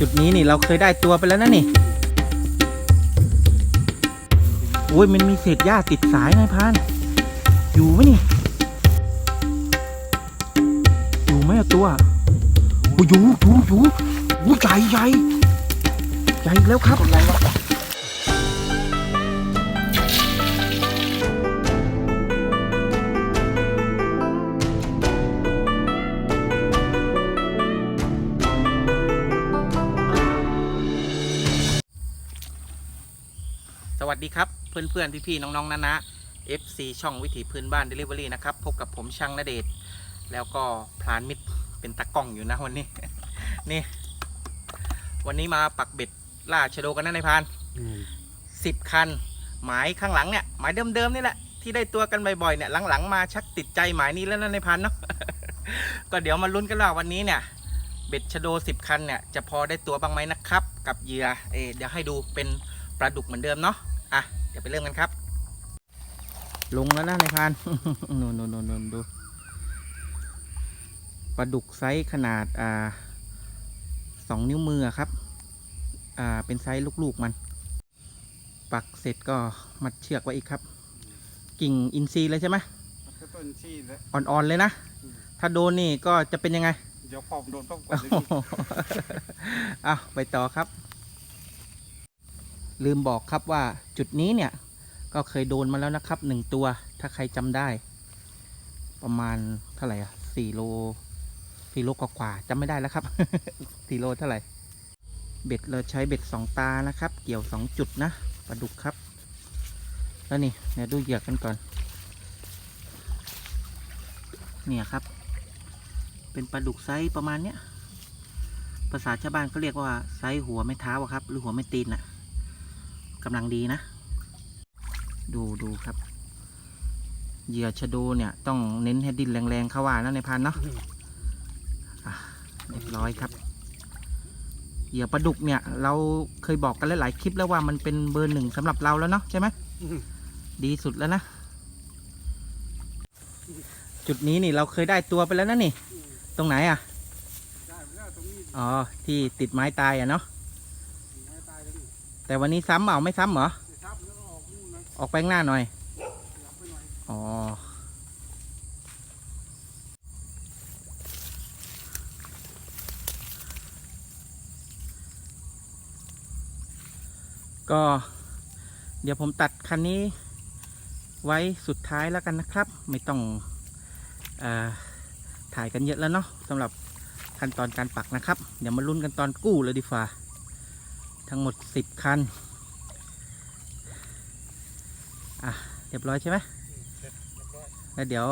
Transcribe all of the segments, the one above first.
จุดนี้นี่เราเคยได้ตัวไปแล้วนะนี่โอ้ยมันมีเศษหญ้าติดสายนายพาน อยู่ไหมนี่ อยู่ไหมอะตัวโอ้ยอยู่อยู่อยู่โอ้ยใหญ่ใหญ่ใหญ่อีกแล้วครับอะไรวะ สวัสดีครับเพื่อนๆพี่ๆน้องๆนะนะ FC ช่องวิถีพื้นบ้าน Delivery นะครับ พบกับผมช่างนเดชน์แล้วก็พลานมิตรเป็นตากล้องอยู่นะวันนี้ นี่ วันนี้มาปักเบ็ดล่าชะโดกันนะนายพรานสิบคัน หมายข้างหลังเนี่ย หมายเดิมๆนี่แหละที่ได้ตัวกันบ่อยๆเนี่ยหลังๆมาชักติดใจหมายนี้แล้วนะนายพรานเนาะก็เดี๋ยวมาลุ้นกันว่าวันนี้เนี่ยเบ็ดชะโดสิบคันเนี่ยจะพอได้ตัวบ้างไหมนะครับ กับเหยื่อเออเดี๋ยวให้ดูเป็นปลาดุกเหมือนเดิมเนาะ อะ เดี๋ยวไปเริ่มกันครับ ลงแล้วนะนายพรานนูนนูนนูนนูนดูปลาดุกไซส์ขนาดอ่าสองนิ้วมืออะครับ อ่า เป็นไซส์ลูกๆมัน ปักเสร็จก็มัดเชือกไว้อีกครับ กิ่งอินทรีย์เลยใช่ไหมมันก็ต้นชีแล้วอ่อนๆเลยนะ ถ้าโดนนี่ก็จะเป็นยังไง เดี๋ยวพอมโดนต้องกดเลยเอาไปต่อครับ ลืมบอกครับว่าจุดนี้เนี่ย ก็เคยโดนมาแล้วนะครับหนึ่งตัว ถ้าใครจำได้ ประมาณเท่าไหร่อะสี่โลสี่โลกว่าๆจำไม่ได้แล้วครับสี่โลเท่าไหร่ เบ็ดเราใช้เบ็ดสองตานะครับ เกี่ยวสองจุดนะปลาดุกครับ แล้วนี่เดี๋ยวดูเหยือกกันก่อน เนี่ยครับ เป็นปลาดุกไซส์ประมาณเนี้ย ภาษาชาวบ้านเขาเรียกว่าไซส์หัวไม่เท้าครับ หรือหัวไม่ตีนน่ะ กำลังดีนะ ดูดูครับ เหยื่อชะโดเนี่ย ต้องเน้นให้ดินแรงๆเข้าว่านะในพันเนาะเรียบร้อยครับ เหยื่อปลาดุกเนี่ย เราเคยบอกกันหลายๆคลิปแล้วว่ามันเป็นเบอร์หนึ่งสำหรับเราแล้วเนาะใช่ไหมดีสุดแล้วนะ จุดนี้นี่เราเคยได้ตัวไปแล้วนะนี่ ตรงไหนอะ อ๋อ ที่ติดไม้ตายอะเนาะ แต่วันนี้ซ้ำเปล่าไม่ซ้ำเหรอ ออกไปข้างหน้าหน่อย อ๋อ ก็ เดี๋ยวผมตัดคันนี้ ไว้สุดท้ายแล้วกันนะครับ ไม่ต้องอถ่ายกันเยอะแล้วเนาะสำหรับขั้นตอนการปักนะครับ เดี๋ยวมาลุ้นกันตอนกู้เลยดีกว่า ทั้งหมด 10 คัน อะ เรียบร้อยใช่ไหมเสร็จเรียบร้อยแล้วเดี๋ยว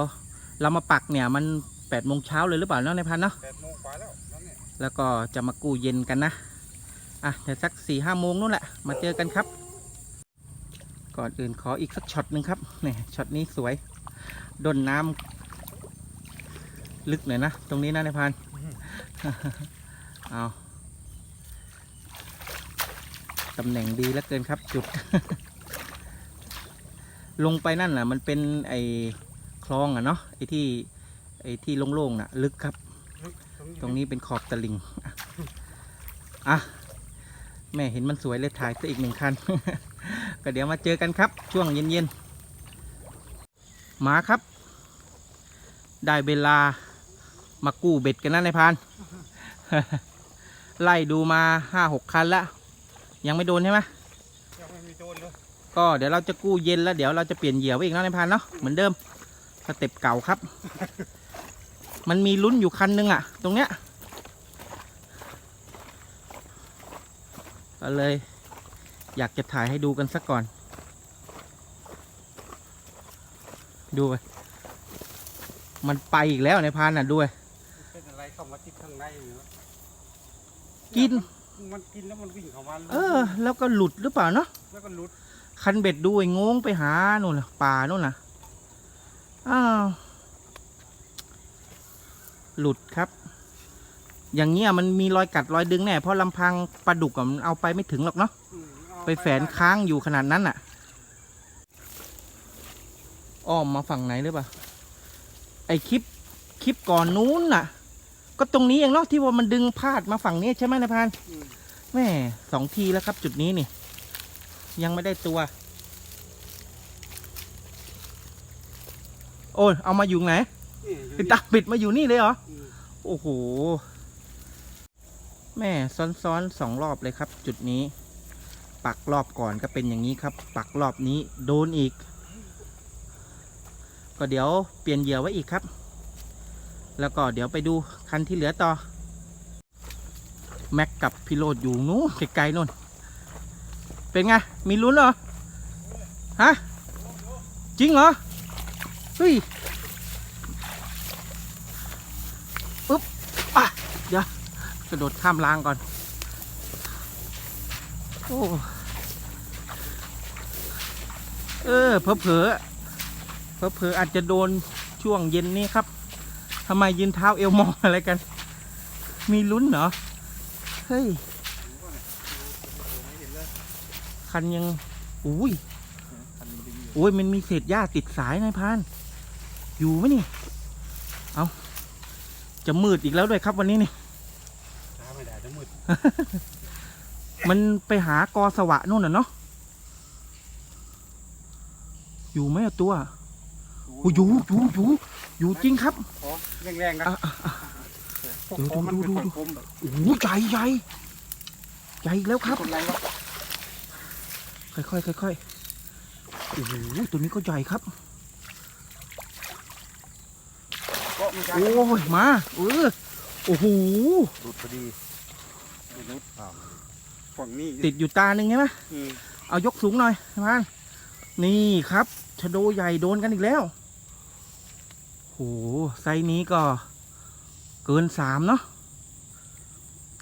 เรามาปักเนี่ยมัน8ปดโมงเช้าเลยหรือเปล่าเนาะในพันเนาะแปดโมงกว่าแล้วนั่นเนี่ยแล้วก็จะมากู้เย็นกันนะ อะเดี๋ยวสักสี่ห้าโมงนู่นแหละ มาเจอกันครับ ก่อนอื่นขออีกสักช็อตหนึ่งครับนี่ช็อตนี้สวยดนน้ำลึกหน่อยนะ ตรงนี้นะในพันเอา ตำแหน่งดีแล้วเกินครับจุด ลงไปนั่นน่ะ มันเป็นไอ้คลองอะเนาะไอ้ที่ ไอ้ที่โล่งๆน่ะ ลึกครับ ตรงนี้เป็นขอบตะลิงอะแม่เห็นมันสวยเลยถ่ายซะอีกหนึ่งคัน ก็เดี๋ยวมาเจอกันครับ ช่วงเย็นๆมาครับ ได้เวลามากู้เบ็ดกันนะนายพาน ไล่ดูมาห้าหกคันแล้ว ยังไม่โดนใช่ไหมยังไม่มีโดนเลยก็เดี๋ยวเราจะกู้เย็นแล้วเดี๋ยวเราจะเปลี่ยนเหยื่อไว้อีกนะนายพรานเนาะเหมือนเดิมสเต็ปเก่าครับ มันมีลุ้นอยู่คันนึงอะตรงเนี้ยก็เลย อยากจะถ่ายให้ดูกันสักก่อน ดูไปมันไปอีกแล้วนายพรานน่ะดูไปเป็นอะไรเข้ามาที่ข้างในอยู่นะกิน มันกินแล้วมันวิ่งเข้ามาเออ แล้วก็หลุดหรือเปล่าเนาะแล้วก็หลุดคันเบ็ดดูไอ้งงไปหานู่นน่ะป่านู่นน่ะอ้าวหลุดครับ อย่างเงี้ยมันมีรอยกัดรอยดึงแน่เพราะลำพังปลาดุกอะมันเอาไปไม่ถึงหรอกเนาะอืมเอาไปแฝนค้างอยู่ขนาดนั้นน่ะอ้อมมาฝั่งไหนหรือเปล่าไอคลิปคลิปก่อนนู้นน่ะ ก็ตรงนี้เองเนาะที่ว่ามันดึงพาดมาฝั่งนี้ใช่ไหมนายพรานอืมแม่สองทีแล้วครับ จุดนี้นี่ ยังไม่ได้ตัว โอ้ยเอามาอยู่ไหนนี่อยู่ปิดนี่ตาปิดมาอยู่นี่เลยเหรออืมโอ้โห แม่ซ้อนๆสองรอบเลยครับ จุดนี้ ปักรอบก่อนก็เป็นอย่างนี้ครับ ปักรอบนี้โดนอีก ก็เดี๋ยวเปลี่ยนเหยื่อไว้อีกครับ แล้วก็เดี๋ยวไปดูคันที่เหลือต่อ แม็กกับพิโรดอยู่นู้นไกลๆนู่น เป็นไง มีลุ้นเหรอ ฮะ จริงเหรอ เฮ้ยปึ๊บอะเดี๋ยวกระโดดข้ามรางก่อน โอ้เออเพอเพอเพอเพออาจจะโดนช่วงเย็นนี้ครับ ทำไมยืนเท้าเอวมองอะไรกัน มีลุ้นเหรอ เฮ้ย คันยังอุ้ยอุ้ยมันมีเศษหญ้าติดสายนายพราน อยู่ไหมนี่ เอาจะมืดอีกแล้วด้วยครับวันนี้นี่ช้าไม่ได้จะมืด มันไปหากอสวะนู่นน่ะเนาะอยู่ไหมอะตัวโอ้ยอยู่อยู่อยู่อยู่จริงครับขอแรงๆกันอะอะอะ พวกดูคอมันดูเป็นดูคมๆแบบโอ้โหใหญ่ใหญ่ใหญ่อีกแล้วครับ คนไรวะค่อยๆค่อยๆโอ้โหตัวนี้ก็ใหญ่ครับ ก็มีการโอ้ยมาเออโอ้โหหลุดพอดีไม่หลุดอ้าวฝั่งนี้ติดอยู่ตาหนึ่งใช่ไหมอืมเอายกสูงหน่อยพานนี่ครับชะโดใหญ่โดนกันอีกแล้ว โหไซส์นี้ก็เกินสามเนาะ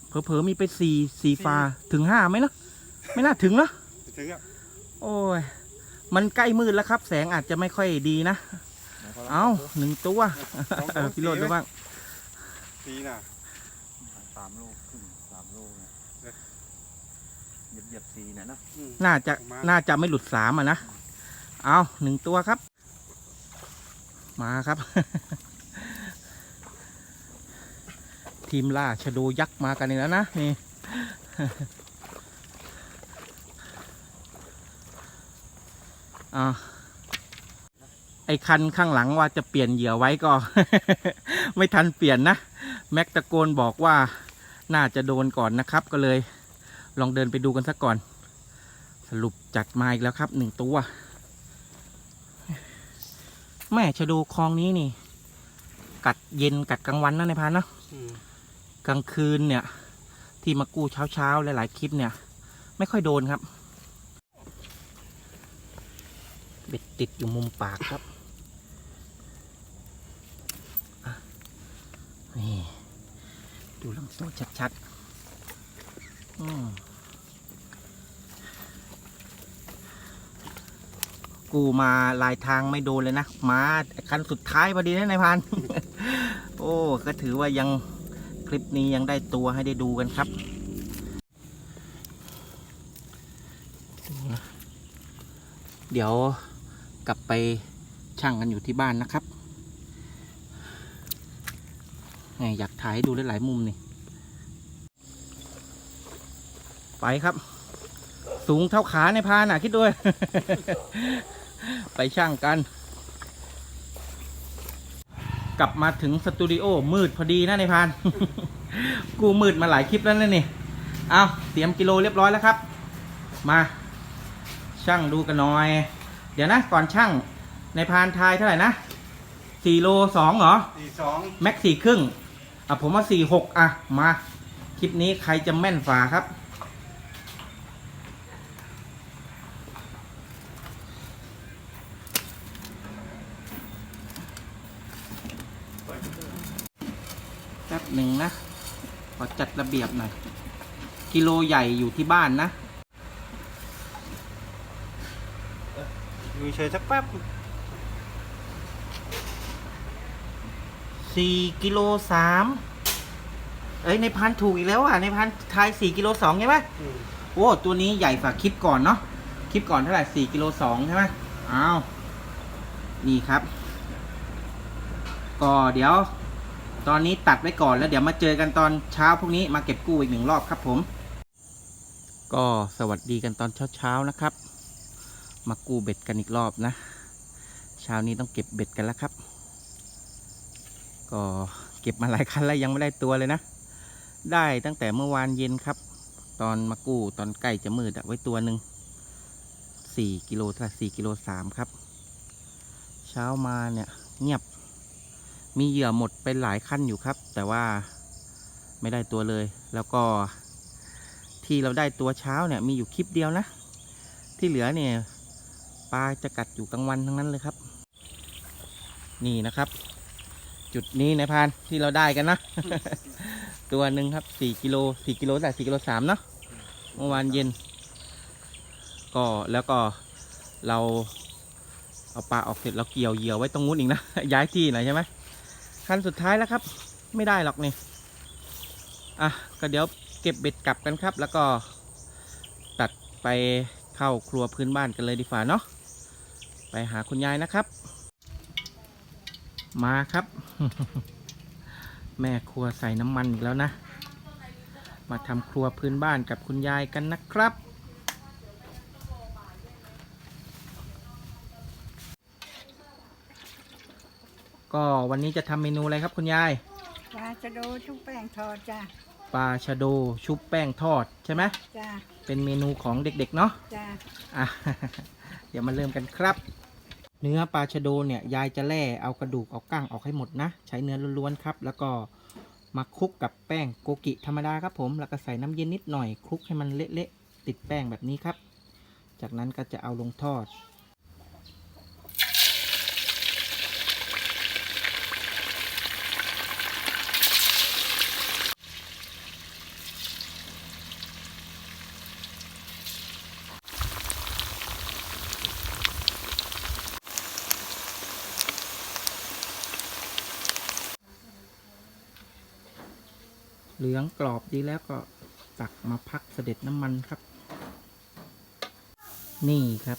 เผลอๆมีไปสี่สี่ฟาถึงห้าไหมเนาะไม่น่าถึงเนาะถึงอะโอ้ย มันใกล้มืดแล้วครับ แสงอาจจะไม่ค่อยดีนะ เอาหนึ่งตัวสองเออพี่โรดดูบ้างสีน่ะสามโลครึ่งสามโลเนี่ยเอ๊ะเหยียบเหยียบสีเนี่ยนะอืมน่าจะประมาณน่าจะไม่หลุดสามอะนะ เอาหนึ่งตัวครับ มาครับ ทีมล่าชะโดยักษ์มากันอีกแล้วนะนี่อ่าไอ้คันข้างหลังว่าจะเปลี่ยนเหยื่อไว้ก็ ไม่ทันเปลี่ยนนะแม็กตะโกนบอกว่าน่าจะโดนก่อนนะครับ ก็เลย ลองเดินไปดูกันสักก่อน สรุปจัดมาอีกแล้วครับหนึ่งตัว แม่ชะโดูคลองนี้นี่ กัดเย็นกัดกลางวันนะในายพานเนอะอืมกลางคืนเนี่ย ที่มากู้เช้าเช้าๆหลาย ๆ คลิปเนี่ย ไม่ค่อยโดนครับ เบ็ดติดอยู่มุมปากครับอะนี่ดูลำตัวชัด ๆ อืม กูมาลายทางไม่โดนเลยนะ มาคันสุดท้ายพอดีนะนายพัน โอ้ก็ถือว่ายังคลิปนี้ยังได้ตัวให้ได้ดูกันครับเดี๋ยวกลับไปช่างกันอยู่ที่บ้านนะครับไงอยากถ่ายให้ดูหลายๆมุมนี่ ไปครับ สูงเท่าขาในพานอะ คิดด้วย ไปช่างกัน กลับมาถึงสตูดิโอมืดพอดีนะในพาน กูมืดมาหลายคลิปแล้วนะนี่ เอาเตรียมกิโลเรียบร้อยแล้วครับ มาช่างดูกันหน่อย เดี๋ยวนะ ก่อนช่างในพานทายเท่าไหร่นะสี่โลสองเหรอสี่สองแม็กสี่ครึ่งอะผมว่าสี่หกอะ มา คลิปนี้ใครจะแม่นฝ่าครับ แป๊บหนึ่งนะ ขอจัดระเบียบหน่อย กิโลใหญ่อยู่ที่บ้านนะ อยู่เฉยสักแป๊บสี่กิโลสามเอ้ยในพันถูกอีกแล้วอะ ในพันทายสี่กิโลสองใช่ไหมอืมโอ้ตัวนี้ใหญ่ฝ่าคลิปก่อนเนาะคลิปก่อนเท่าไหร่สี่กิโลสองใช่ไหมอ้าว นี่ครับ ก็เดี๋ยว ตอนนี้ตัดไว้ก่อนแล้วเดี๋ยวมาเจอกันตอนเช้าพรุ่งนี้มาเก็บกู้อีกหนึ่งรอบครับผม ก็สวัสดีกันตอนเช้าๆนะครับ มากู้เบ็ดกันอีกรอบนะเช้านี้ต้องเก็บเบ็ดกันแล้วครับ ก็เก็บมาหลายคันแล้วยังไม่ได้ตัวเลยนะ ได้ตั้งแต่เมื่อวานเย็นครับ ตอนมากู้ตอนใกล้จะมืดอะไว้ตัวหนึ่งสี่กิโลเท่าสี่กิโลสามครับ เช้ามาเนี่ยเงียบ มีเหยื่อหมดไปหลายขั้นอยู่ครับ แต่ว่าไม่ได้ตัวเลย แล้วก็ที่เราได้ตัวเช้าเนี่ยมีอยู่คลิปเดียวนะ ที่เหลือเนี่ยปลาจะกัดอยู่กลางวันทั้งนั้นเลยครับ นี่นะครับ จุดนี้ในายพานที่เราได้กันนะ ตัวหนึ่งครับสี่กิโลสี่กิโลแต่สี่กิโลสามเนาะเมื่อวานเย็น ก็แล้วก็เราเอาปลาออกเสร็จเราเกี่ยวเหยื่อไว้ตรงนู้นอีกนะ ย้ายที่หน่อยใช่ไหม ขั้นสุดท้ายแล้วครับ ไม่ได้หรอกนี่อะก็เดี๋ยวเก็บเบ็ดกลับกันครับ แล้วก็ตัดไปเข้าครัวพื้นบ้านกันเลยดีฝ่าเนาะไปหาคุณยายนะครับ มาครับ แม่ครัวใส่น้ำมันอีกแล้วนะ มาทำครัวพื้นบ้านกับคุณยายกันนะครับ ก็วันนี้จะทำเมนูอะไรครับคุณยาย ปลาจะโดชุบแป้งทอดจ้าปลาชะโดชุบแป้งทอดใช่ไหมจ้าเป็นเมนูของเด็กๆเนาะจ้าอะ เดี๋ยวมาเริ่มกันครับ เนื้อปลาชะโดเนี่ยยายจะแล่เอากระดูกเอาก้างออกให้หมดนะ ใช้เนื้อล้วนๆครับ แล้วก็มาคลุกกับแป้งโกกิธรรมดาครับผมแล้วก็ใส่น้ำเย็นนิดหน่อยคลุกให้มันเละๆติดแป้งแบบนี้ครับ จากนั้นก็จะเอาลงทอด เหลืองกรอบดีแล้วก็ตักมาพักเสด็จน้ำมันครับ นี่ครับ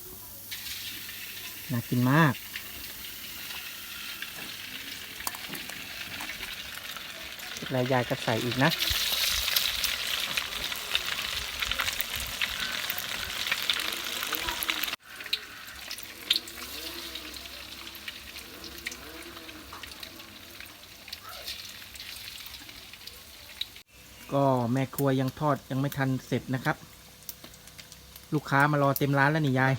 น่ากินมาก แล้วยายก็ใส่อีกนะ ก็แม่ครัวยังทอดยังไม่ทันเสร็จนะครับ ลูกค้ามารอเต็มร้านแล้วนี่ยาย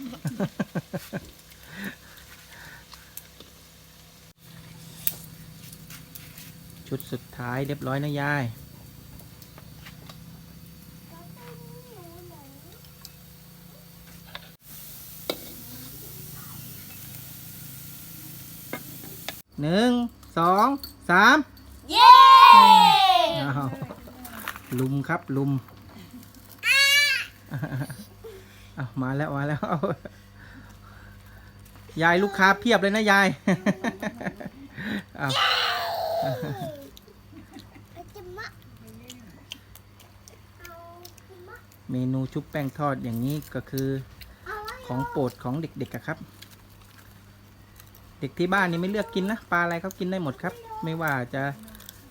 ชุดสุดท้ายเรียบร้อยนะยาย หนึ่ง สอง สาม เย้ อ้าว ลุมครับลุมอ้ามาแล้วมาแล้ว ยายลูกค้าเพียบเลยนะยายเอาจิมะเมนูชุบแป้งทอดอย่างนี้ก็คือของโปรดของเด็กๆครับ เด็กที่บ้านนี่ไม่เลือกกินนะปลาอะไรเขากินได้หมดครับ ไม่ว่าจะ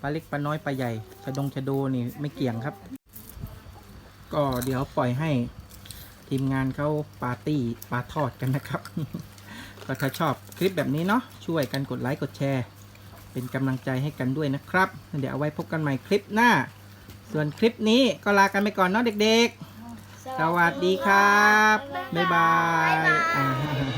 ปลาเล็กปลาน้อยปลาใหญ่ชะดงชะโดนี่ไม่เกี่ยงครับ ก็เดี๋ยวปล่อยให้ทีมงานเขาปาร์ตี้ปลาทอดกันนะครับ ก็ถ้าชอบคลิปแบบนี้เนาะช่วยกันกดไลค์กดแชร์ เป็นกำลังใจให้กันด้วยนะครับ เดี๋ยวเอาไว้พบกันใหม่คลิปหน้า ส่วนคลิปนี้ก็ลากันไปก่อนเนาะเด็กๆ สวัสดีครับ บ๊ายบายอ่า